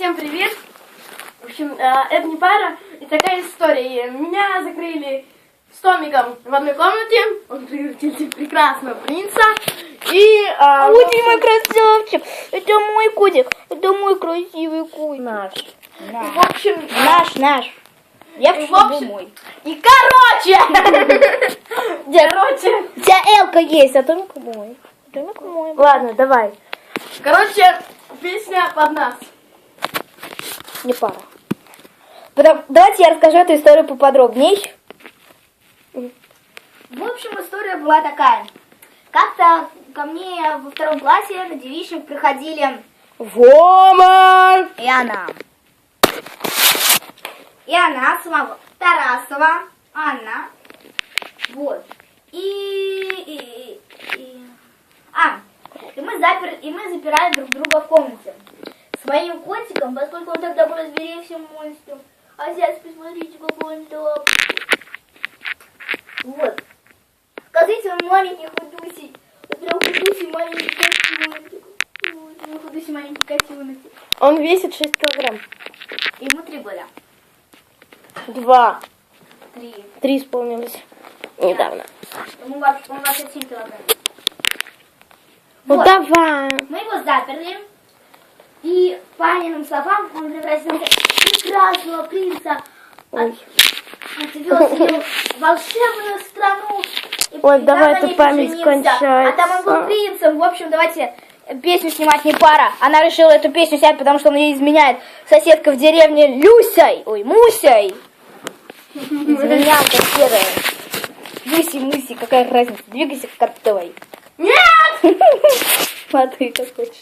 Всем привет! В общем, э, это не пара, и такая история. Меня закрыли с Томиком в одной комнате, он превратился в прекрасного принца, и... э, общем, ты мой красавчик. Это мой котик. Это мой красивый котик. Наш. Наш. В общем, Наш, наш. Я В общем- мой. и короче! Короче, У тебя Элка есть, а Томик мой. Томик мой. ладно, давай. Короче, песня под нас. Не пара. Потом- давайте я расскажу эту историю поподробнее. В общем, история была такая. Как-то ко мне во втором классе на девичник приходили Воман! и она. И она самого Тарасова, Анна. Вот. И, и, и- и- а, и мы запер, и мы запирали друг друга в комнате. Своим котиком, поскольку он тогда был всем монстром. А сейчас посмотрите, какой он топ. Вот. Скажите, он маленький худусей. Вот прям худусей маленький котеночек. Вот, мой худусей маленький котеночек. Он весит 6 килограмм. Ему три года. Два. Три. Три исполнилось недавно. Ему вообще, он вообще 7 килограмм. Ну Вот. давай. Мы его заперли. И по Аниным словам он превратился в прекрасного принца. Ой. Отвез ее в волшебную страну. И Ой, давай, эта память поженился. А там он был кончается. принцем. В общем, давайте песню снимать не пара. Она решила эту песню снять, потому что он ей изменяет соседка в деревне Люсей. Ой, Мусей. Изменялка серая. Люси, Муси, какая разница? Двигайся к коттовой. Нет! Смотри, как хочешь.